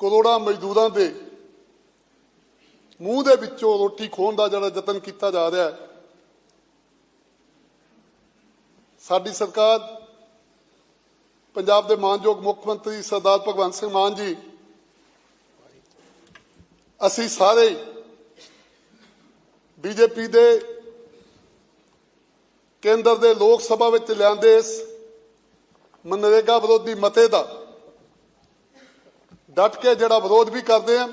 ਕਰੋੜਾਂ ਮਜ਼ਦੂਰਾਂ ਦੇ ਮੂੰਹ ਦੇ ਵਿੱਚੋਂ ਰੋਟੀ ਖੋਹਣ ਦਾ ਜਿਹੜਾ ਯਤਨ ਕੀਤਾ ਜਾ ਰਿਹਾ ਹੈ, ਸਾਡੀ ਸਰਕਾਰ, ਪੰਜਾਬ ਦੇ ਮਾਨਯੋਗ ਮੁੱਖ ਮੰਤਰੀ ਸਰਦਾਰ ਭਗਵੰਤ ਸਿੰਘ ਮਾਨ ਜੀ, ਅਸੀਂ ਸਾਰੇ ਬੀਜੇਪੀ ਦੇ ਕੇਂਦਰ ਦੇ ਲੋਕ ਸਭਾ ਵਿੱਚ ਲਿਆਂਦੇ ਇਸ ਮਨਰੇਗਾ ਵਿਰੋਧੀ ਮਤੇ ਦਾ ਡਟ ਕੇ ਜਿਹੜਾ ਵਿਰੋਧ ਵੀ ਕਰਦੇ ਆ,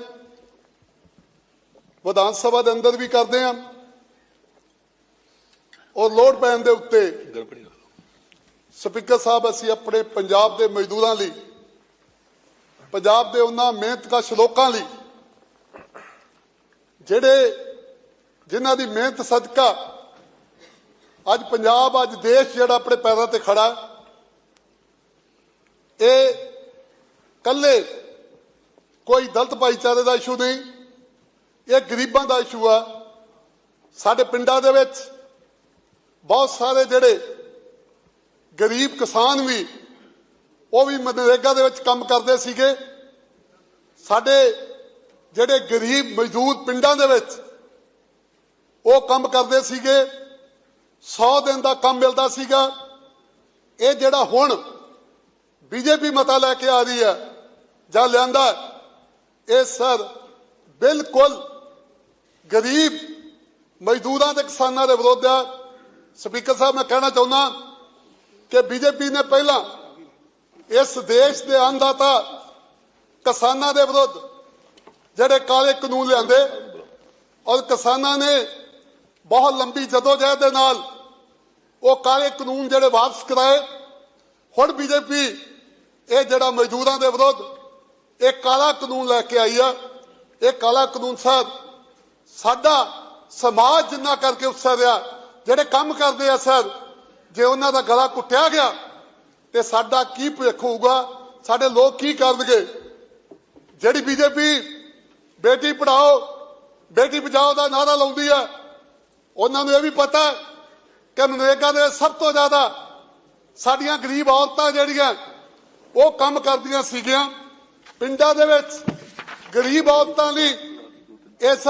ਵਿਧਾਨ ਸਭਾ ਦੇ ਅੰਦਰ ਵੀ ਕਰਦੇ ਆ, ਔਰ ਲੋੜ ਪੈਣ ਦੇ ਉੱਤੇ ਸਪੀਕਰ ਸਾਹਿਬ, ਅਸੀਂ ਆਪਣੇ ਪੰਜਾਬ ਦੇ ਮਜ਼ਦੂਰਾਂ ਲਈ, ਪੰਜਾਬ ਦੇ ਉਹਨਾਂ ਮਿਹਨਤਕਸ਼ ਲੋਕਾਂ ਲਈ, ਜਿਹੜੇ ਜਿਨ੍ਹਾਂ ਦੀ ਮਿਹਨਤ ਸਦਕਾ ਅੱਜ ਪੰਜਾਬ, ਅੱਜ ਦੇਸ਼ ਜਿਹੜਾ ਆਪਣੇ ਪੈਰਾਂ ਤੇ ਖੜਾ, ਇਹ ਕੱਲੇ ਕੋਈ ਦਲਤ ਭਾਈਚਾਰੇ ਦਾ ਇਸ਼ੂ ਨਹੀਂ। ਇਹ ਗਰੀਬਾਂ ਦਾ ਇਸ਼ੂ ਆ। ਸਾਡੇ ਪਿੰਡਾਂ ਦੇ ਵਿੱਚ ਬਹੁਤ ਸਾਰੇ ਜਿਹੜੇ ਗਰੀਬ ਕਿਸਾਨ ਵੀ, ਉਹ ਵੀ ਮਨਰੇਗਾ ਦੇ ਵਿੱਚ ਕੰਮ ਕਰਦੇ ਸੀਗੇ। ਸਾਡੇ ਜਿਹੜੇ ਗਰੀਬ ਮਜ਼ਦੂਰ ਪਿੰਡਾਂ ਦੇ ਵਿੱਚ ਉਹ ਕੰਮ ਕਰਦੇ ਸੀਗੇ। 100 ਦਿਨ ਦਾ ਕੰਮ ਮਿਲਦਾ ਸੀਗਾ। ਇਹ ਜਿਹੜਾ ਹੁਣ ਬੀਜੇਪੀ ਮਤਾ ਲੈ ਕੇ ਆ ਰਹੀ ਹੈ ਜਾਂ ਲਿਆਂਦਾ ਇਹ ਸਰ ਬਿਲਕੁਲ ਗਰੀਬ ਮਜ਼ਦੂਰਾਂ ਤੇ ਕਿਸਾਨਾਂ ਦੇ ਵਿਰੋਧ ਹੈ ਸਪੀਕਰ ਸਾਹਿਬ, ਮੈਂ ਕਹਿਣਾ ਚਾਹੁੰਦਾ ਕਿ ਬੀਜੇਪੀ ਨੇ ਪਹਿਲਾਂ ਇਸ ਦੇਸ਼ ਦੇ ਅੰਨਦਾਤਾ ਕਿਸਾਨਾਂ ਦੇ ਵਿਰੁੱਧ ਜਿਹੜੇ ਕਾਲੇ ਕਾਨੂੰਨ ਲਿਆਂਦੇ ਔਰ ਕਿਸਾਨਾਂ ਨੇ ਬਹੁਤ ਲੰਬੀ ਜਦੋਜਹਿਦ ਦੇ ਨਾਲ ਉਹ ਕਾਲੇ ਕਾਨੂੰਨ ਜਿਹੜੇ ਵਾਪਸ ਕਰਾਏ, ਹੁਣ ਬੀਜੇਪੀ ਇਹ ਜਿਹੜਾ ਮਜ਼ਦੂਰਾਂ ਦੇ ਵਿਰੁੱਧ ਇਹ ਕਾਲਾ ਕਾਨੂੰਨ ਲੈ ਕੇ ਆਈ ਆ। ਇਹ ਕਾਲਾ ਕਾਨੂੰਨ ਸਾਹਿਬ ਸਾਡਾ ਸਮਾਜ ਜਿੰਨਾ ਕਰਕੇ ਉਸਰਿਆ ਜਿਹੜੇ ਕੰਮ ਕਰਦੇ ਆ ਸਰ, ਜੇ ਉਹਨਾਂ ਦਾ ਗਲਾ ਕੁੱਟਿਆ ਗਿਆ, ਤੇ ਸਾਡਾ ਕੀ ਭਵਿੱਖ ਹੋਊਗਾ? ਸਾਡੇ ਲੋਕ ਕੀ ਕਰਨਗੇ? ਜਿਹੜੀ ਬੀਜੇਪੀ ਬੇਟੀ ਪੜਾਓ ਬੇਟੀ ਬਚਾਓ ਦਾ ਨਾਰਾ ਲਾਉਂਦੀ ਆ, ਉਹਨਾਂ ਨੂੰ ਇਹ ਵੀ ਪਤਾ ਕਿ ਮਨਰੇਗਾ ਦੇ ਸਭ ਤੋਂ ਜ਼ਿਆਦਾ ਸਾਡੀਆਂ ਗਰੀਬ ਔਰਤਾਂ ਜਿਹੜੀਆਂ, ਉਹ ਕੰਮ ਕਰਦੀਆਂ ਸੀਗੀਆਂ। ਪਿੰਡਾਂ ਦੇ ਵਿੱਚ ਗਰੀਬ ਔਰਤਾਂ ਲਈ ਇਹ ਇਸ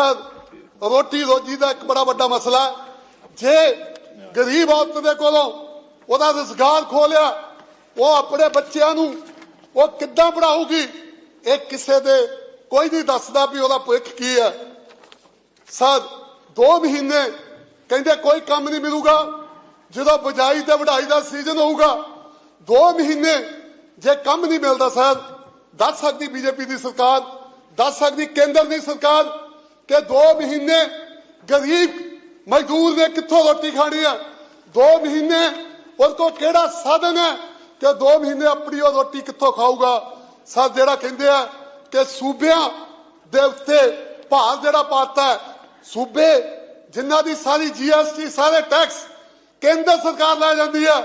ਰੋਟੀ ਰੋਜੀ ਦਾ ਇੱਕ ਬੜਾ ਵੱਡਾ ਮਸਲਾ ਜੇ ਗਰੀਬ ਔਰਤ ਦੇ ਕੋਲੋਂ ਉਹਦਾ ਰੁਜ਼ਗਾਰ ਖੋ ਉਹ ਆਪਣੇ ਬੱਚਿਆਂ ਨੂੰ ਉਹ ਕਿੱਦਾਂ ਪੜਾਊਗੀ ਇਹ ਕਿਸੇ ਦੇ ਕੋਈ ਨਹੀਂ ਦੱਸਦਾ ਵੀ ਉਹਦਾ ਭਵਿੱਖ ਕੀ ਹੈ। ਸਰ 2 ਮਹੀਨੇ ਕਹਿੰਦੇ ਕੋਈ ਕੰਮ ਨਹੀਂ ਮਿਲੂਗਾ, ਜਦੋਂ ਬਜਾਈ ਤੇ ਵਢਾਈ ਦਾ ਸੀਜ਼ਨ ਹੋਊਗਾ 2 ਮਹੀਨੇ ਜੇ ਕੰਮ ਨਹੀਂ ਮਿਲਦਾ, ਸਰ ਦੱਸ ਸਕਦੀ ਬੀਜੇਪੀ ਦੀ ਸਰਕਾਰ, ਦੱਸ ਸਕਦੀ ਕੇਂਦਰ ਦੀ ਸਰਕਾਰ ਕਿ 2 ਮਹੀਨੇ ਗਰੀਬ ਮਜ਼ਦੂਰ ਨੇ ਕਿੱਥੋਂ ਰੋਟੀ ਖਾਣੀ ਹੈ 2 ਮਹੀਨੇ ਉਹ ਕੋ ਕਿਹੜਾ ਸਾਧਨ ਹੈ ਕਿ 2 ਮਹੀਨੇ ਆਪਣੀ ਉਹ ਰੋਟੀ ਕਿੱਥੋਂ ਖਾਊਗਾ? ਸਰ, ਜਿਹੜਾ ਕਹਿੰਦੇ ਆ ਕਿ ਸੂਬਿਆਂ ਦੇ ਉੱਤੇ ਭਾਰ ਜਿਹੜਾ ਪਾਤਾ ਹੈ, ਸੂਬੇ ਜਿਨ੍ਹਾਂ ਦੀ ਸਾਰੀ ਜੀਐਸਟੀ ਸਾਰੇ ਟੈਕਸ ਕੇਂਦਰ ਸਰਕਾਰ ਲੈ ਜਾਂਦੀ ਹੈ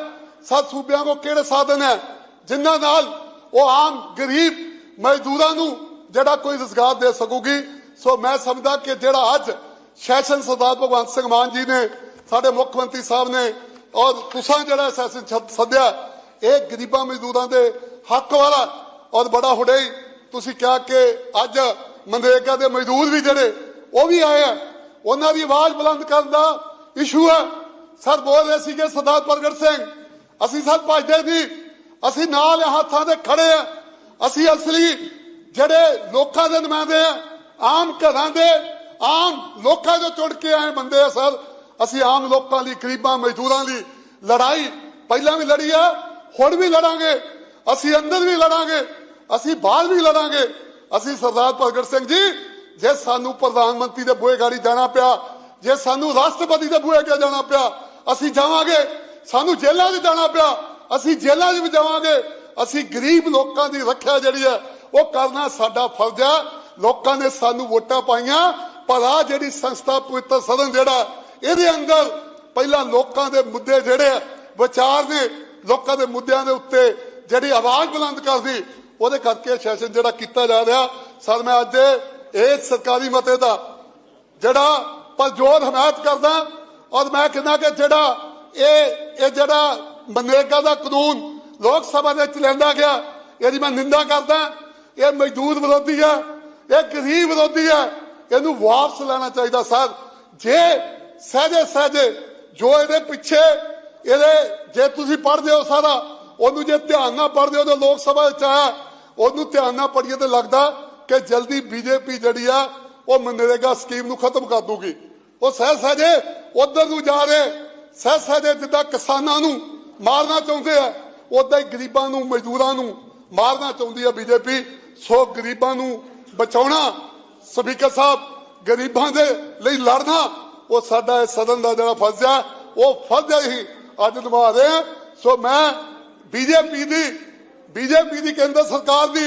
ਸਭ ਸੂਬਿਆਂ ਕੋ ਕਿਹੜੇ ਸਾਧਨ ਹੈ? ਜਿਨ੍ਹਾਂ ਨਾਲ ਉਹ ਆਮ ਗਰੀਬ ਮਜ਼ਦੂਰਾਂ ਨੂੰ ਜਿਹੜਾ ਕੋਈ ਰੁਜ਼ਗਾਰ ਦੇ ਸਕੂਗੀ। ਸੋ ਮੈਂ ਸਮਝਦਾ ਕਿ ਜਿਹੜਾ ਅੱਜ ਸੈਸ਼ਨ ਸਰਦਾਰ ਭਗਵੰਤ ਸਿੰਘ ਮਾਨ ਜੀ ਨੇ, ਸਾਡੇ ਮੁੱਖ ਮੰਤਰੀ ਸਾਹਿਬ ਨੇ ਔਰ ਤੁਸੀਂ ਜਿਹੜਾ ਸੈਸ਼ਨ ਸੱਦਿਆ, ਇਹ ਗਰੀਬਾਂ ਮਜ਼ਦੂਰਾਂ ਦੇ ਹੱਕ ਵਾਲਾ ਔਰ ਬੜਾ ਹੁੜੇ ਤੁਸੀਂ ਕਿਹਾ ਕਿ ਅੱਜ ਮਨਰੇਗਾ ਦੇ ਮਜ਼ਦੂਰ ਵੀ ਜਿਹੜੇ, ਉਹ ਵੀ ਆਏ ਆ। ਉਹਨਾਂ ਦੀ ਆਵਾਜ਼ ਬੁਲੰਦ ਕਰਨ ਦਾ ਇਸ਼ੂ ਹੈ। ਸਰ ਬੋਲ ਰਹੇ ਸੀਗੇ ਸਰਦਾਰ ਪ੍ਰਗਟ ਸਿੰਘ। ਅਸੀਂ ਸਰ ਭਜਦੇ ਨਹੀਂ। ਅਸੀਂ ਨਾਲ ਹੱਥਾਂ ਦੇ ਖੜੇ ਆ। ਅਸੀਂ ਅਸਲੀ ਜਿਹੜੇ ਲੋਕਾਂ ਦੇ ਨੁਮਾਇੰਦੇ ਆ, ਆਮ ਘਰਾਂ ਦੇ, ਆਮ ਲੋਕਾਂ ਤੋਂ ਚੁੜ ਕੇ ਆਏ ਬੰਦੇ ਆ ਸਰ ਅਸੀਂ ਆਮ ਲੋਕਾਂ ਲਈ ਗਰੀਬਾਂ, ਮਜ਼ਦੂਰਾਂ ਲਈ ਲੜਾਈ ਪਹਿਲਾਂ ਵੀ ਲੜੀ ਆ, ਹੁਣ ਵੀ ਲੜਾਂਗੇ। ਅਸੀਂ ਅੰਦਰ ਵੀ ਲੜਾਂਗੇ, ਅਸੀਂ ਬਾਹਰ ਵੀ ਲੜਾਂਗੇ। ਅਸੀਂ ਸਰਦਾਰ ਪ੍ਰਗਟ ਸਿੰਘ ਜੀ, ਜੇ ਸਾਨੂੰ ਪ੍ਰਧਾਨ ਮੰਤਰੀ ਦੇ ਬੂਹੇ ਗਾੜੀ ਜਾਣਾ ਪਿਆ, ਜੇ ਸਾਨੂੰ ਰਾਸ਼ਟਰਪਤੀ ਦੇ ਬੂਹੇ ਅੱਗੇ ਜਾਣਾ ਪਿਆ, ਅਸੀਂ ਜਾਵਾਂਗੇ। ਸਾਨੂੰ ਜੇਲ੍ਹਾਂ 'ਚ ਜਾਣਾ ਪਿਆ। ਅਸੀਂ ਜੇਲ੍ਹਾਂ 'ਚ ਵੀ ਜਾਵਾਂਗੇ। ਅਸੀਂ ਗਰੀਬ ਲੋਕਾਂ ਦੀ ਰੱਖਿਆ ਜਿਹੜੀ ਹੈ, ਉਹ ਕਰਨਾ ਸਾਡਾ ਫਰਜ਼ ਹੈ। ਲੋਕਾਂ ਨੇ ਸਾਨੂੰ ਵੋਟਾਂ ਪਾਈਆਂ, ਪਰ ਆ ਜਿਹੜੀ ਸੰਸਥਾ ਪਵਿੱਤਰ ਸਦਨ ਜਿਹੜਾ, ਇਹਦੇ ਅੰਦਰ ਪਹਿਲਾਂ ਲੋਕਾਂ ਦੇ ਮੁੱਦੇ ਜਿਹੜੇ ਵਿਚਾਰ ਨੇ, ਲੋਕਾਂ ਦੇ ਮੁੱਦਿਆਂ ਦੇ ਉੱਤੇ ਜਿਹੜੀ ਆਵਾਜ਼ ਬੁਲੰਦ ਕਰਦੀ, ਉਹਦੇ ਕਰਕੇ ਸੈਸ਼ਨ ਜਿਹੜਾ ਕੀਤਾ ਜਾ ਰਿਹਾ। ਸਰ, ਮੈਂ ਅੱਜ ਇਹ ਸਰਕਾਰੀ ਮਤੇ ਦਾ ਜਿਹੜਾ ਪਰਜੋਰ ਹਮਾਇਤ ਕਰਦਾ, ਔਰ ਮੈਂ ਕਹਿੰਦਾ ਕਿ ਜਿਹੜਾ ਇਹ ਇਹ ਜਿਹੜਾ ਮਨਰੇਗਾ ਦਾ ਕਾਨੂੰਨ ਲੋਕ ਸਭਾ ਦੇ ਵਿੱਚ ਲੈਂਦਾ ਗਿਆ। ਇਹਦੀ ਮੈਂ ਨਿੰਦਾ ਕਰਦਾ, ਇਹ ਮਜ਼ਦੂਰ ਵਿਰੋਧੀ ਆ, ਇਹ ਗਰੀਬ ਵਿਰੋਧੀ ਆ, ਇਹਨੂੰ ਵਾਪਸ ਲੈਣਾ ਚਾਹੀਦਾ ਸਰ। ਜੇ ਸਹਜੇ ਸਹਜੇ ਜੋ ਇਹਦੇ ਪਿੱਛੇ ਇਹਦੇ ਜੇ ਤੁਸੀਂ ਪੜ੍ਹਦੇ ਹੋ ਸਾਰਾ, ਉਹਨੂੰ ਜੇ ਧਿਆਨ ਨਾਲ ਪੜ੍ਹਦੇ ਹੋ ਤਾਂ ਲੋਕ ਸਭਾ ਚ ਆਇਆ, ਉਹਨੂੰ ਧਿਆਨ ਨਾਲ ਪੜ੍ਹੀਏ ਤੇ ਲੱਗਦਾ ਕਿ ਜਲਦੀ ਬੀਜੇਪੀ ਜਿਹੜੀ ਆ, ਉਹ ਮਨਰੇਗਾ ਸਕੀਮ ਨੂੰ ਖਤਮ ਕਰ ਦੂਗੀ। ਉਹ ਸਹਿ ਸਹਿਜੇ ਉਧਰ ਨੂੰ ਜਾ ਰਹੇ ਸਹਿ ਸਹਿਜੇ ਜਿੱਦਾਂ ਕਿਸਾਨਾਂ ਨੂੰ ਮਾਰਨਾ ਚਾਹੁੰਦੇ ਆ ਉਦਾਂ ਹੀ ਗਰੀਬਾਂ ਨੂੰ, ਮਜ਼ਦੂਰਾਂ ਨੂੰ ਮਾਰਨਾ ਚਾਹੁੰਦੀ ਆ ਬੀਜੇਪੀ। ਸੋ ਗਰੀਬਾਂ ਨੂੰ ਬਚਾਉਣਾ, ਸਪੀਕਰ ਸਾਹਿਬ, ਗਰੀਬਾਂ ਦੇ ਲਈ ਲੜਨਾ, ਉਹ ਸਾਡਾ ਇਹ ਸਦਨ ਦਾ ਜਿਹੜਾ ਫਰਜ਼ ਆ, ਉਹ ਫਰਜ਼ ਹੀ ਅੱਜ ਨਿਭਾ ਰਹੇ ਆ। ਸੋ ਮੈਂ ਬੀਜੇਪੀ ਦੀ ਬੀਜੇਪੀ ਦੀ ਕੇਂਦਰ ਸਰਕਾਰ ਦੀ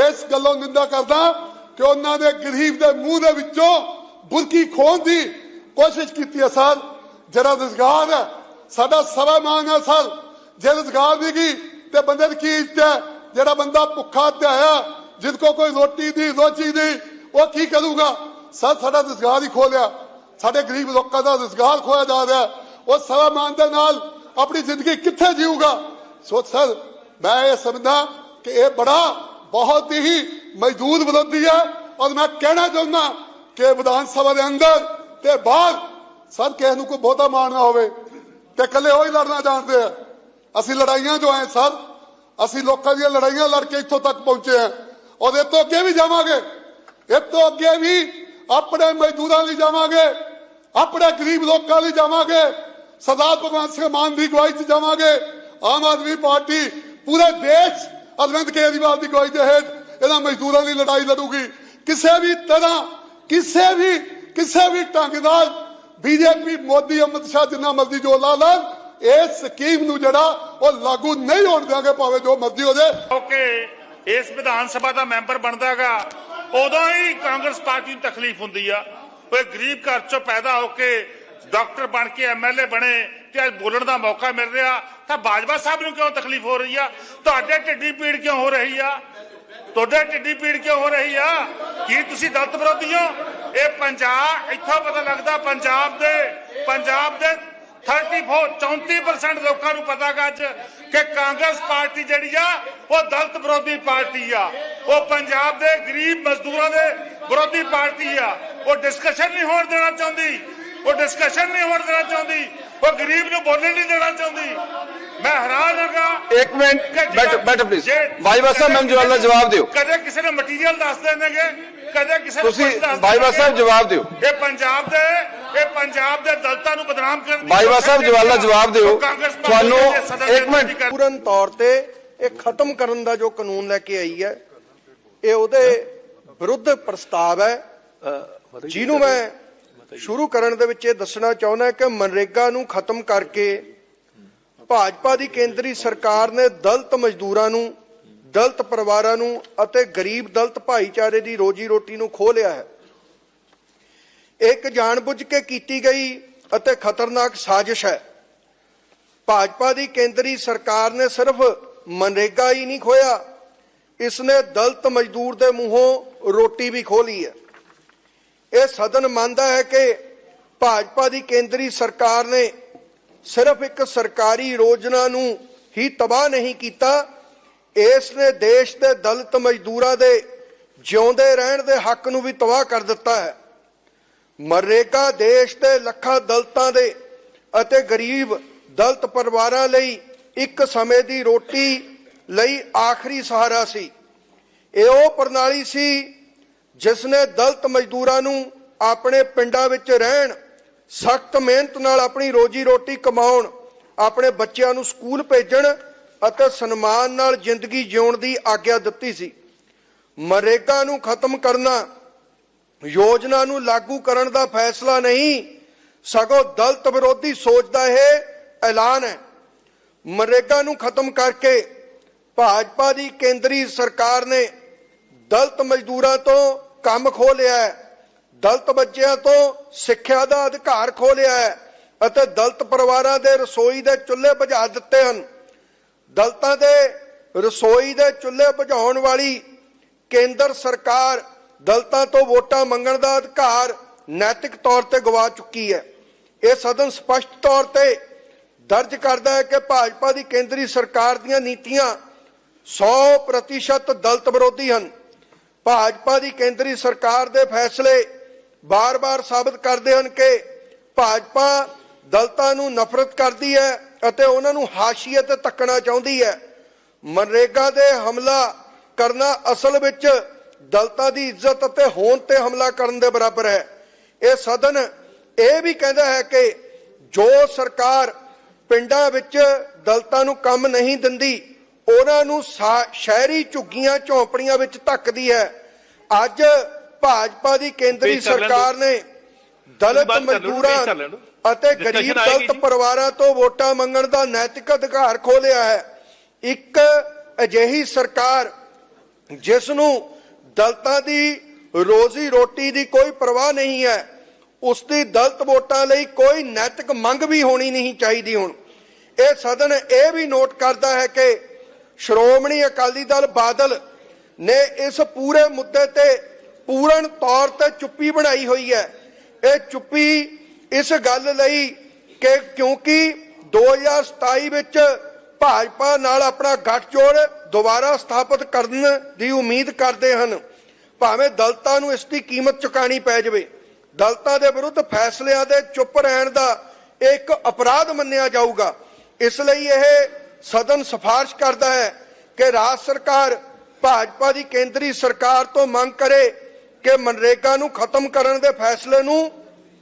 ਇਸ ਗੱਲੋਂ ਨਿੰਦਾ ਕਰਦਾ ਕਿ ਉਹਨਾਂ ਦੇ ਗਰੀਬ ਦੇ ਮੂੰਹ ਦੇ ਵਿੱਚੋਂ ਬੁਰਕੀ ਖੋਣ ਦੀ ਕੋਸ਼ਿਸ਼ ਕੀਤੀ ਹੈ ਸਰ। ਜਿਹੜਾ ਰੁਜ਼ਗਾਰ ਹੈ ਸਾਡਾ ਸਵਾ ਮਾਨ ਹੈ ਸਰ। ਜੇ ਰੁਜ਼ਗਾਰ ਨਹੀਂ ਗਈ, ਤੇ ਬੰਦੇ ਦੀ ਕੀ ਇੱਜ਼ਤ ਹੈ? ਜਿਹੜਾ ਬੰਦਾ ਭੁੱਖਾ ਤੇ ਆਇਆ, ਜਿਸ ਕੋ ਕੋਈ ਰੋਟੀ ਦੀ ਰੋਜੀ ਦੀ ਉਹ ਕੀ ਕਰੂਗਾ? ਸਰ, ਸਾਡਾ ਰੁਜ਼ਗਾਰ ਹੀ ਖੋਲਿਆ। ਸਾਡੇ ਗਰੀਬ ਲੋਕਾਂ ਦਾ ਰੁਜ਼ਗਾਰ ਖੋਇਆ ਜਾ ਰਿਹਾ। ਉਹ ਸਵਾ ਮਾਨ ਦੇ ਨਾਲ ਆਪਣੀ ਜ਼ਿੰਦਗੀ ਕਿੱਥੇ ਜੀਊਗਾ? ਸੋ ਸਰ, ਮੈਂ ਇਹ ਸਮਝਦਾ ਕਿ ਇਹ ਬੜਾ ਬਹੁਤ ਹੀ ਮਜ਼ਦੂਰ ਵਿਰੋਧੀ ਹੈ ਔਰ ਮੈਂ ਕਹਿਣਾ ਚਾਹੁੰਦਾ ਕਿ ਵਿਧਾਨ ਸਭਾ ਦੇ ਅੰਦਰ ਤੇ ਬਾਹਰ ਸਰ, ਕਿਸੇ ਨੂੰ ਕੋਈ ਬਹੁਤਾ ਮਾਣ ਨਾ ਹੋਵੇ। ਤੇ ਇਕੱਲੇ ਉਹ ਹੀ ਲੜਨਾ ਜਾਣਦੇ ਆ ਅਸੀਂ ਲੜਾਈਆਂ ਜੋ ਆਏ ਸਰ ਅਸੀਂ ਲੋਕਾਂ ਦੀਆਂ ਲੜਾਈਆਂ ਲੜ ਕੇ ਇੱਥੋਂ ਤੱਕ ਪਹੁੰਚੇ ਆ ਔਰ ਇਹ ਤੋਂ ਅੱਗੇ ਵੀ ਜਾਵਾਂਗੇ ਇਹ ਤੋਂ ਅੱਗੇ ਵੀ ਆਪਣੇ ਮਜ਼ਦੂਰਾਂ ਲਈ ਜਾਵਾਂਗੇ ਆਪਣੇ ਗਰੀਬ ਲੋਕਾਂ ਲਈ ਜਾਵਾਂਗੇ ਸਰਦਾਰ ਭਗਵੰਤ ਸਿੰਘ ਮਾਨ ਦੀ ਅਗਵਾਈ 'ਚ ਜਾਵਾਂਗੇ ਆਮ ਆਦਮੀ ਪਾਰਟੀ ਪੂਰੇ ਦੇਸ਼ ਅਰਵਿੰਦ ਕੇਜਰੀਵਾਲ ਦੀ ਅਗਵਾਈ ਦੇ ਹੇਠ ਇਹਨਾਂ ਮਜ਼ਦੂਰਾਂ ਦੀ ਲੜਾਈ ਲੜੂਗੀ ਕਿਸੇ ਵੀ ਤਰ੍ਹਾਂ ਕਿਸੇ ਵੀ ਕਿਸੇ ਵੀ ਢੰਗ ਨਾਲ ਬੀਜੇਪੀ, ਮੋਦੀ, ਅਮਿਤ ਸ਼ਾਹ ਜਿੰਨਾ ਮਰਜ਼ੀ ਜੋ ਲਾ ਲੈਣ ਇਸ ਸਕੀਮ ਨੂੰ ਜਿਹੜਾ ਉਹ ਲਾਗੂ ਨਹੀਂ ਹੋਣ ਦਿਆਂਗੇ ਭਾਵੇਂ ਜੋ ਮਰਜ਼ੀ ਹੋ ਜਾਏ ਕਿਉਂਕਿ ਇਸ ਵਿਧਾਨ ਸਭਾ ਦਾ ਮੈਂਬਰ ਬਣਦਾਗਾ ਉਦੋਂ ਹੀ ਕਾਂਗਰਸ ਪਾਰਟੀ ਨੂੰ ਤਕਲੀਫ ਹੁੰਦੀ ਆ। ਕੋਈ ਗਰੀਬ ਘਰ ਚੋਂ ਪੈਦਾ ਹੋ ਕੇ ਡਾਕਟਰ ਬਣ ਕੇ ਐਮਐਲਏ ਬਣੇ ਤੇ ਅੱਜ ਬੋਲਣ ਦਾ ਮੌਕਾ ਮਿਲ ਰਿਹਾ, ਤਾਂ ਬਾਜਵਾ ਸਾਹਿਬ ਨੂੰ ਕਿਉਂ ਤਕਲੀਫ ਹੋ ਰਹੀ ਆ? ਤੁਹਾਡੇ ਢਿੱਡੀ ਪੀੜ ਕਿਉਂ ਹੋ ਰਹੀ ਆ? ਤੁਹਾਡੇ ਢਿੱਡੀ ਪੀੜ ਕਿਉਂ ਹੋ ਰਹੀ ਆ? ਕੀ ਤੁਸੀਂ ਦਲਤ ਵਿਰੋਧੀ ਹੋ? ਇਹ ਪੰਜਾਬ ਇੱਥੋਂ ਪਤਾ ਲੱਗਦਾ ਪੰਜਾਬ ਦੇ ਪੰਜਾਬ ਦੇ 34 34% ਲੋਕਾਂ ਨੂੰ ਪਤਾ ਅੱਜ ਕਿ ਕਾਂਗਰਸ ਪਾਰਟੀ ਜਿਹੜੀ ਆ ਉਹ ਦਲਤ ਵਿਰੋਧੀ ਪਾਰਟੀ ਆ। ਉਹ ਪੰਜਾਬ ਦੇ ਗਰੀਬ ਮਜ਼ਦੂਰਾਂ ਦੇ ਵਿਰੋਧੀ ਪਾਰਟੀ ਆ। ਉਹ ਡਿਸਕਸ਼ਨ ਨਹੀਂ ਹੋਣ ਦੇਣਾ ਚਾਹੁੰਦੀ। ਉਹ ਡਿਸਕਸ਼ਨ ਨਹੀਂ ਹੋਣ ਦੇਣਾ ਚਾਹੁੰਦੀ। ਉਹ ਗਰੀਬ ਨੂੰ ਬੋਲਣ ਨਹੀਂ ਦੇਣਾ ਚਾਹੁੰਦੀ। ਮੈਂ ਹੈਰਾਨ ਹਾਂਗਾ ਇੱਕ ਮਿੰਟ, ਬੈਠੋ- ਬੈਠੋ please। ਜੇ- ਬਾਜਵਾ ਸਾਹਿਬ, ਮੈਨੂੰ ਜਵਾਬ ਦਾ ਜਵਾਬ ਦਿਓ। ਕਦੇ ਕਿਸੇ ਨੇ ਮਟੀਰੀਅਲ ਦੱਸ ਦੇਣਗੇ ਕਦੇ ਕਿਸੇ ਨੂੰ ਤੁਸੀਂ ਬਾਜਵਾ ਸਾਹਿਬ। ਜਵਾਬ ਦਿਓ ਇਹ ਪੰਜਾਬ ਦੇ ਇਹ ਪੰਜਾਬ ਦੇ ਦਲਤਾਂ ਨੂੰ ਬਦਨਾਮ ਕਰਨ ਦੀ ਬਾਜਵਾ ਸਾਹਿਬ ਜਵਾਲਾ ਜਵਾਬ ਦਿਓ। ਤੁਹਾਨੂੰ ਇੱਕ ਮਿੰਟ। ਪੂਰਨ ਤੌਰ ਤੇ ਇਹ ਖਤਮ ਕਰਨ ਦਾ ਜੋ ਕਾਨੂੰਨ ਲੈ ਕੇ ਆਈ ਹੈ ਇਹ ਉਹਦੇ ਵਿਰੁੱਧ ਪ੍ਰਸਤਾਵ ਹੈ ਜਿਹਨੂੰ ਮੈਂ ਸ਼ੁਰੂ ਕਰਨ ਦੇ ਵਿੱਚ ਇਹ ਦੱਸਣਾ ਚਾਹੁੰਦਾ ਕਿ ਮਨਰੇਗਾ ਨੂੰ ਖਤਮ ਕਰਕੇ ਭਾਜਪਾ ਦੀ ਕੇਂਦਰੀ ਸਰਕਾਰ ਨੇ ਦਲਿਤ ਮਜ਼ਦੂਰਾਂ ਨੂੰ ਦਲਿਤ ਪਰਿਵਾਰਾਂ ਨੂੰ ਅਤੇ ਗਰੀਬ ਦਲਿਤ ਭਾਈਚਾਰੇ ਦੀ ਰੋਜੀ ਰੋਟੀ ਨੂੰ ਖੋਹ ਲਿਆ ਹੈ। ਇੱਕ ਜਾਣਬੁੱਝ ਕੇ ਕੀਤੀ ਗਈ ਅਤੇ ਖਤਰਨਾਕ ਸਾਜ਼ਿਸ਼ ਹੈ। ਭਾਜਪਾ ਦੀ ਕੇਂਦਰੀ ਸਰਕਾਰ ਨੇ ਸਿਰਫ ਮਨਰੇਗਾ ਹੀ ਨਹੀਂ ਖੋਇਆ ਇਸ ਨੇ ਦਲਿਤ ਮਜ਼ਦੂਰ ਦੇ ਮੂੰਹੋਂ ਰੋਟੀ ਵੀ ਖੋਹ ਲਈ ਹੈ। ਇਹ ਸਦਨ ਮੰਨਦਾ ਹੈ ਕਿ ਭਾਜਪਾ ਦੀ ਕੇਂਦਰੀ ਸਰਕਾਰ ਨੇ ਸਿਰਫ ਇੱਕ ਸਰਕਾਰੀ ਯੋਜਨਾ ਨੂੰ ਹੀ ਤਬਾਹ ਨਹੀਂ ਕੀਤਾ ਇਸ ਨੇ ਦੇਸ਼ ਦੇ ਦਲਿਤ ਮਜ਼ਦੂਰਾਂ ਦੇ ਜਿਉਂਦੇ ਰਹਿਣ ਦੇ ਹੱਕ ਨੂੰ ਵੀ ਤਬਾਹ ਕਰ ਦਿੱਤਾ ਹੈ। ਮਨਰੇਗਾ ਦੇਸ਼ ਦੇ ਲੱਖਾਂ ਦਲਤਾਂ ਦੇ ਅਤੇ ਗਰੀਬ ਦਲਤ ਪਰਿਵਾਰਾਂ ਲਈ ਇੱਕ ਸਮੇਂ ਦੀ ਰੋਟੀ ਲਈ ਆਖਰੀ ਸਹਾਰਾ ਸੀ। ਇਹ ਉਹ ਪ੍ਰਣਾਲੀ ਸੀ ਜਿਸ ਨੇ ਦਲਿਤ ਮਜ਼ਦੂਰਾਂ ਨੂੰ ਆਪਣੇ ਪਿੰਡਾਂ ਵਿੱਚ ਰਹਿਣ, ਸਖਤ ਮਿਹਨਤ ਨਾਲ ਆਪਣੀ ਰੋਜੀ ਰੋਟੀ ਕਮਾਉਣ, ਆਪਣੇ ਬੱਚਿਆਂ ਨੂੰ ਸਕੂਲ ਭੇਜਣ ਅਤੇ ਸਨਮਾਨ ਨਾਲ ਜ਼ਿੰਦਗੀ ਜਿਉਣ ਦੀ ਆਗਿਆ ਦਿੱਤੀ ਸੀ। ਮਰੇਗਾ ਨੂੰ ਖਤਮ ਕਰਨਾ, ਯੋਜਨਾ ਨੂੰ ਲਾਗੂ ਕਰਨ ਦਾ ਫੈਸਲਾ ਨਹੀਂ, ਸਗੋਂ ਦਲਤ ਵਿਰੋਧੀ ਸੋਚ ਦਾ ਇਹ ਐਲਾਨ ਹੈ। ਮਰੇਗਾ ਨੂੰ ਖਤਮ ਕਰਕੇ ਭਾਜਪਾ ਦੀ ਕੇਂਦਰੀ ਸਰਕਾਰ ਨੇ ਦਲਤ ਮਜ਼ਦੂਰਾਂ ਤੋਂ ਕੰਮ ਖੋਹ ਲਿਆ ਹੈ, ਦਲਤ ਬੱਚਿਆਂ ਤੋਂ ਸਿੱਖਿਆ ਦਾ ਅਧਿਕਾਰ ਖੋਹ ਲਿਆ ਹੈ ਅਤੇ ਦਲਤ ਪਰਿਵਾਰਾਂ ਦੇ ਰਸੋਈ ਦੇ ਚੁੱਲ੍ਹੇ ਬੁਝਾ ਦਿੱਤੇ ਹਨ। ਦਲਤਾਂ ਦੇ ਰਸੋਈ ਦੇ ਚੁੱਲ੍ਹੇ ਬੁਝਾਉਣ ਵਾਲੀ ਕੇਂਦਰ ਸਰਕਾਰ ਦਲਤਾਂ ਤੋਂ ਵੋਟਾਂ ਮੰਗਣ ਦਾ ਅਧਿਕਾਰ ਨੈਤਿਕ ਤੌਰ ਤੇ ਗਵਾ ਚੁੱਕੀ ਹੈ। ਇਹ ਸਦਨ ਸਪਸ਼ਟ ਤੌਰ ਤੇ ਦਰਜ ਕਰਦਾ ਹੈ ਕਿ ਭਾਜਪਾ ਦੀ ਕੇਂਦਰੀ ਸਰਕਾਰ ਦੀਆਂ ਨੀਤੀਆਂ 100% ਦਲਤ ਵਿਰੋਧੀ ਹਨ। ਭਾਜਪਾ ਦੀ ਕੇਂਦਰੀ ਸਰਕਾਰ ਦੇ ਫੈਸਲੇ ਬਾਰ-ਬਾਰ ਸਾਬਤ ਕਰਦੇ ਹਨ ਕਿ ਭਾਜਪਾ ਦਲਤਾਂ ਨੂੰ ਨਫ਼ਰਤ ਕਰਦੀ ਹੈ ਅਤੇ ਉਹਨਾਂ ਨੂੰ ਹਾਸ਼ੀਏ ਤੇ ਤੱਕਣਾ ਚਾਹੁੰਦੀ ਹੈ। ਮਨਰੇਗਾ ਦੇ ਹਮਲਾ ਕਰਨਾ ਅਸਲ ਵਿੱਚ ਦਲਤਾਂ ਦੀ ਇੱਜ਼ਤ ਅਤੇ ਹੋਂਦ ਤੇ ਹਮਲਾ ਕਰਨ ਦੇ ਬਰਾਬਰ ਹੈ। ਇਹ ਸਦਨ ਇਹ ਵੀ ਕਹਿੰਦਾ ਹੈ ਕਿ ਜੋ ਸਰਕਾਰ ਪਿੰਡਾਂ ਵਿੱਚ ਦਲਤਾਂ ਨੂੰ ਕੰਮ ਨਹੀਂ ਦਿੰਦੀ ਉਹਨਾਂ ਨੂੰ ਸ਼ਹਿਰੀ ਝੁੱਗੀਆਂ ਝੌਂਪੜੀਆਂ ਵਿੱਚ ਧੱਕਦੀ ਹੈ। ਅੱਜ ਭਾਜਪਾ ਦੀ ਕੇਂਦਰੀ ਸਰਕਾਰ ਨੇ ਦਲਿਤ ਮਜ਼ਦੂਰਾਂ। ਅਤੇ ਗਰੀਬ ਦਲਿਤ। ਪਰਿਵਾਰਾਂ ਤੋਂ ਵੋਟਾਂ ਮੰਗਣ ਦਾ ਨੈਤਿਕ ਅਧਿਕਾਰ ਖੋਲਿਆ ਹੈ। ਇੱਕ ਅਜਿਹੀ ਸਰਕਾਰ ਜਿਸ ਨੂੰ ਦਲਤਾਂ ਦੀ ਰੋਜ਼ੀ ਰੋਟੀ ਦੀ ਕੋਈ ਪਰਵਾਹ ਨਹੀਂ ਹੈ ਉਸ ਦੀ ਦਲਤ ਵੋਟਾਂ ਲਈ ਕੋਈ ਨੈਤਿਕ ਮੰਗ ਵੀ ਹੋਣੀ ਨਹੀਂ ਚਾਹੀਦੀ ਹੁਣ। ਇਹ ਸਦਨ ਇਹ ਵੀ ਨੋਟ ਕਰਦਾ ਹੈ ਕਿ ਸ਼੍ਰੋਮਣੀ ਅਕਾਲੀ ਦਲ ਬਾਦਲ ਨੇ ਇਸ ਪੂਰੇ ਮੁੱਦੇ ਤੇ ਪੂਰਨ ਤੌਰ ਤੇ ਚੁੱਪੀ ਬਣਾਈ ਹੋਈ ਹੈ। ਇਹ ਚੁੱਪੀ ਇਸ ਗੱਲ ਲਈ ਕਿ ਕਿਉਂਕਿ 2027 ਵਿੱਚ ਭਾਜਪਾ ਨਾਲ ਆਪਣਾ ਗੱਠਜੋੜ ਦੁਬਾਰਾ ਸਥਾਪਿਤ ਕਰਨ ਦੀ ਉਮੀਦ ਕਰਦੇ ਹਨ। ਭਾਵੇਂ ਦਲਤਾਂ ਨੂੰ ਇਸ ਦੀ ਕੀਮਤ ਚੁਕਾਣੀ ਪੈ ਜਾਵੇ। ਦਲਤਾਂ ਦੇ ਵਿਰੁੱਧ ਫੈਸਲਿਆਂ ਦੇ ਚੁੱਪ ਰਹਿਣ ਦਾ ਇਹ ਇੱਕ ਅਪਰਾਧ ਮੰਨਿਆ ਜਾਊਗਾ। ਇਸ ਲਈ ਇਹ ਸਦਨ ਸਿਫਾਰਿਸ਼ ਕਰਦਾ ਹੈ ਕਿ ਰਾਜ ਸਰਕਾਰ ਭਾਜਪਾ ਦੀ ਕੇਂਦਰੀ ਸਰਕਾਰ ਤੋਂ ਮੰਗ ਕਰੇ ਕਿ ਮਨਰੇਗਾ ਨੂੰ ਖਤਮ ਕਰਨ ਦੇ ਫੈਸਲੇ ਨੂੰ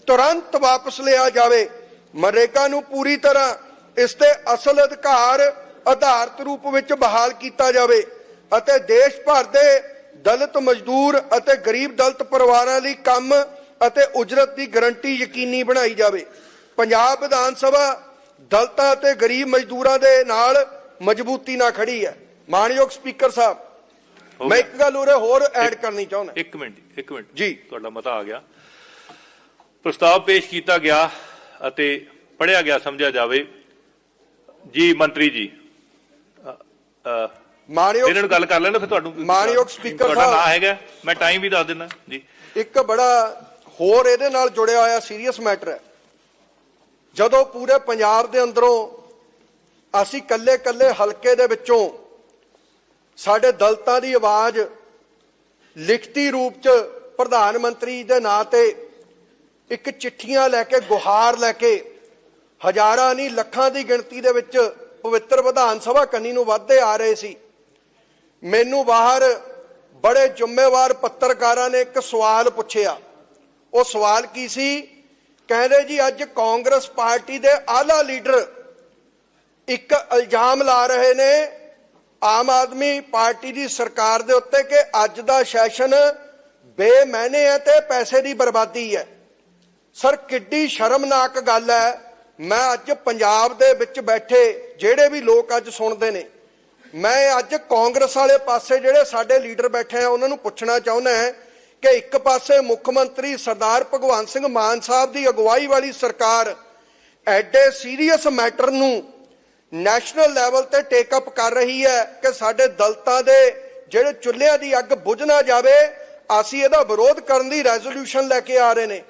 ਤੁਰੰਤ ਵਾਪਸ ਲਿਆ ਜਾਵੇ। ਮਨਰੇਗਾ ਨੂੰ ਪੂਰੀ ਤਰ੍ਹਾਂ ਇਸ ਦੇ ਅਸਲ ਅਧਿਕਾਰ ਆਧਾਰਿਤ ਰੂਪ ਵਿੱਚ ਬਹਾਲ ਕੀਤਾ ਜਾਵੇ ਅਤੇ ਦੇਸ਼ ਭਰ ਦੇ ਦਲਿਤ ਮਜ਼ਦੂਰ ਅਤੇ ਗਰੀਬ ਦਲਿਤ ਪਰਿਵਾਰਾਂ ਲਈ ਕੰਮ ਅਤੇ ਉਜਰਤ ਦੀ ਗਰੰਟੀ ਯਕੀਨੀ ਬਣਾਈ ਜਾਵੇ। ਪੰਜਾਬ ਵਿਧਾਨ ਸਭਾ ਦਲਿਤਾਂ ਅਤੇ ਗਰੀਬ ਮਜ਼ਦੂਰਾਂ ਦੇ ਨਾਲ ਮਜ਼ਬੂਤੀ ਨਾਲ ਖੜੀ ਹੈ। ਮਾਨਯੋਗ ਸਪੀਕਰ ਸਾਹਿਬ ਮੈਂ। ਇੱਕ ਗੱਲ ਉਰੇ ਹੋਰ ਐਡ ਕਰਨੀ ਚਾਹੁੰਦਾ। ਇੱਕ ਮਿੰਟ ਇੱਕ ਮਿੰਟ। ਜੀ। ਤੁਹਾਡਾ ਮਤਾ ਆ ਗਿਆ। ਪ੍ਰਸਤਾਵ ਪੇਸ਼ ਕੀਤਾ ਗਿਆ ਅਤੇ ਪੜਿਆ ਗਿਆ ਸਮਝਿਆ ਜਾਵੇ। ਜੀ ਮੰਤਰੀ ਜੀ। ਮਾਨਯੋਗ ਇਹਨਾਂ ਨੂੰ ਗੱਲ ਕਰ ਲੈਣਾ ਫਿਰ ਤੁਹਾਨੂੰ ਮਾਣਯੋਗ ਸਪੀਕਰ ਤੁਹਾਡਾ ਸਾਹਿਬ। ਨਾਂ ਹੈਗਾ ਮੈਂ ਟਾਈਮ ਵੀ ਦੱਸ ਦਿੰਦਾ ਜੀ। ਇੱਕ ਬੜਾ ਹੋਰ ਇਹਦੇ ਨਾਲ ਜੁੜਿਆ ਹੋਇਆ ਸੀਰੀਅਸ ਮੈਟਰ ਹੈ। ਜਦੋਂ ਪੂਰੇ ਪੰਜਾਬ ਦੇ ਅੰਦਰੋਂ ਅਸੀਂ ਕੱਲੇ-ਕੱਲੇ ਹਲਕੇ ਦੇ ਵਿੱਚੋਂ ਸਾਡੇ ਦਲਤਾਂ ਦੀ ਆਵਾਜ਼ ਲਿਖਤੀ ਰੂਪ 'ਚ ਪ੍ਰਧਾਨ ਮੰਤਰੀ ਦੇ ਨਾਂ ਤੇ ਇੱਕ ਚਿੱਠੀਆਂ ਲੈ ਕੇ, ਗੁਹਾਰ ਲੈ ਕੇ, ਹਜ਼ਾਰਾਂ ਨਹੀਂ, ਲੱਖਾਂ ਦੀ ਗਿਣਤੀ ਦੇ ਵਿੱਚ ਪਵਿੱਤਰ ਵਿਧਾਨ ਸਭਾ ਕੰਨੀ ਨੂੰ ਵੱਧਦੇ ਆ ਰਹੇ ਸੀ। ਮੈਨੂੰ ਬਾਹਰ ਬੜੇ ਜ਼ਿੰਮੇਵਾਰ ਪੱਤਰਕਾਰਾਂ ਨੇ ਇੱਕ ਸਵਾਲ ਪੁੱਛਿਆ। ਉਹ ਸਵਾਲ ਕੀ ਸੀ? ਕਹਿੰਦੇ ਜੀ, ਅੱਜ ਕਾਂਗਰਸ ਪਾਰਟੀ ਦੇ ਆਲਾ ਲੀਡਰ ਇੱਕ ਇਲਜ਼ਾਮ ਲਾ ਰਹੇ ਨੇ, ਆਮ ਆਦਮੀ ਪਾਰਟੀ ਦੀ ਸਰਕਾਰ ਦੇ ਉੱਤੇ ਕਿ ਅੱਜ ਦਾ ਸੈਸ਼ਨ ਬੇਮੈਨੇ ਹੈ ਤੇ ਪੈਸੇ ਦੀ ਬਰਬਾਦੀ ਹੈ। ਸਰ, ਕਿੱਡੀ ਸ਼ਰਮਨਾਕ ਗੱਲ ਹੈ। ਮੈਂ ਅੱਜ ਪੰਜਾਬ ਦੇ ਵਿੱਚ ਬੈਠੇ ਜਿਹੜੇ ਵੀ ਲੋਕ ਅੱਜ ਸੁਣਦੇ ਨੇ, ਮੈਂ ਅੱਜ ਕਾਂਗਰਸ ਵਾਲੇ ਪਾਸੇ ਜਿਹੜੇ ਸਾਡੇ ਲੀਡਰ ਬੈਠੇ ਆ, ਉਹਨਾਂ ਨੂੰ ਪੁੱਛਣਾ ਚਾਹੁੰਦਾ ਹਾਂ ਕਿ ਇੱਕ ਪਾਸੇ ਮੁੱਖ ਮੰਤਰੀ ਸਰਦਾਰ ਭਗਵੰਤ ਸਿੰਘ ਮਾਨ ਸਾਹਿਬ ਦੀ ਅਗਵਾਈ ਵਾਲੀ ਸਰਕਾਰ ਐਡੇ ਸੀਰੀਅਸ ਮੈਟਰ ਨੂੰ ਨੈਸ਼ਨਲ ਲੈਵਲ ਤੇ ਟੇਕ ਅਪ ਕਰ ਰਹੀ ਹੈ ਕਿ ਸਾਡੇ ਦਲਤਾਂ ਦੇ ਜਿਹੜੇ ਚੁੱਲ੍ਹਿਆਂ ਦੀ ਅੱਗ ਬੁਝ ਨਾ ਜਾਵੇ, ਅਸੀਂ ਇਹਦਾ ਵਿਰੋਧ ਕਰਨ ਦੀ ਰੈਜ਼ੋਲੂਸ਼ਨ ਲੈ ਕੇ ਆ ਰਹੇ ਨੇ।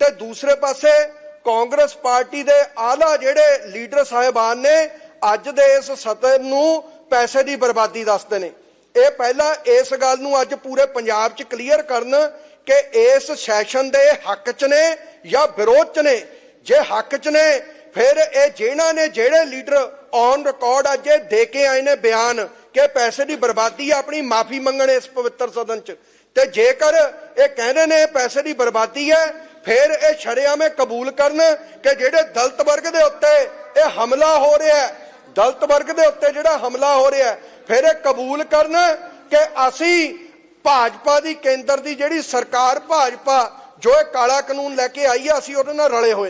ਤੇ ਦੂਸਰੇ ਪਾਸੇ ਕਾਂਗਰਸ ਪਾਰਟੀ ਦੇ ਆਲਾ ਜਿਹੜੇ ਲੀਡਰ ਸਾਹਿਬਾਨ ਨੇ, ਅੱਜ ਦੇ ਇਸ ਸਤਰ ਨੂੰ ਪੈਸੇ ਦੀ ਬਰਬਾਦੀ ਦੱਸਦੇ ਨੇ। ਇਹ ਪਹਿਲਾਂ ਇਸ ਗੱਲ ਨੂੰ ਅੱਜ ਪੂਰੇ ਪੰਜਾਬ 'ਚ ਕਲੀਅਰ ਕਰਨ ਕਿ ਇਸ ਸੈਸ਼ਨ ਦੇ ਹੱਕ 'ਚ ਨੇ ਜਾਂ ਵਿਰੋਧ 'ਚ ਨੇ। ਜੇ ਹੱਕ 'ਚ ਨੇ, ਫਿਰ ਇਹ ਜਿਹਨਾਂ ਨੇ ਜਿਹੜੇ ਲੀਡਰ ਔਨ ਰਿਕਾਰਡ ਅੱਜ ਇਹ ਦੇ ਕੇ ਆਏ ਨੇ ਬਿਆਨ ਕਿ ਪੈਸੇ ਦੀ ਬਰਬਾਦੀ ਆਪਣੀ ਮਾਫੀ ਮੰਗਣ ਇਸ ਪਵਿੱਤਰ ਸਦਨ 'ਚ ਤੇ ਜੇਕਰ ਇਹ ਕਹਿੰਦੇ ਨੇ ਪੈਸੇ ਦੀ ਬਰਬਾਦੀ ਹੈ ਫਿਰ ਇਹ ਸ਼ਰਿਆਮੇ ਕਬੂਲ ਕਰਨ ਕਿ ਜਿਹੜੇ ਦਲਤ ਵਰਗ ਦੇ ਉੱਤੇ ਇਹ ਹਮਲਾ ਹੋ ਰਿਹਾ ਹੈ ਦਲਿਤ ਵਰਗ ਦੇ ਉੱਤੇ ਜਿਹੜਾ ਹਮਲਾ ਹੋ ਰਿਹਾ ਹੈ, ਫਿਰ ਇਹ ਕਬੂਲ ਕਰਨ ਕਿ ਅਸੀਂ ਭਾਜਪਾ ਦੀ ਕੇਂਦਰ ਦੀ ਜਿਹੜੀ ਸਰਕਾਰ ਭਾਜਪਾ ਜੋ ਇਹ ਕਾਲਾ ਕਾਨੂੰਨ ਲੈ ਕੇ ਆਈ ਹੈ ਅਸੀਂ ਉਹਦੇ ਨਾਲ ਰਲੇ ਹੋਏ ਨੇ।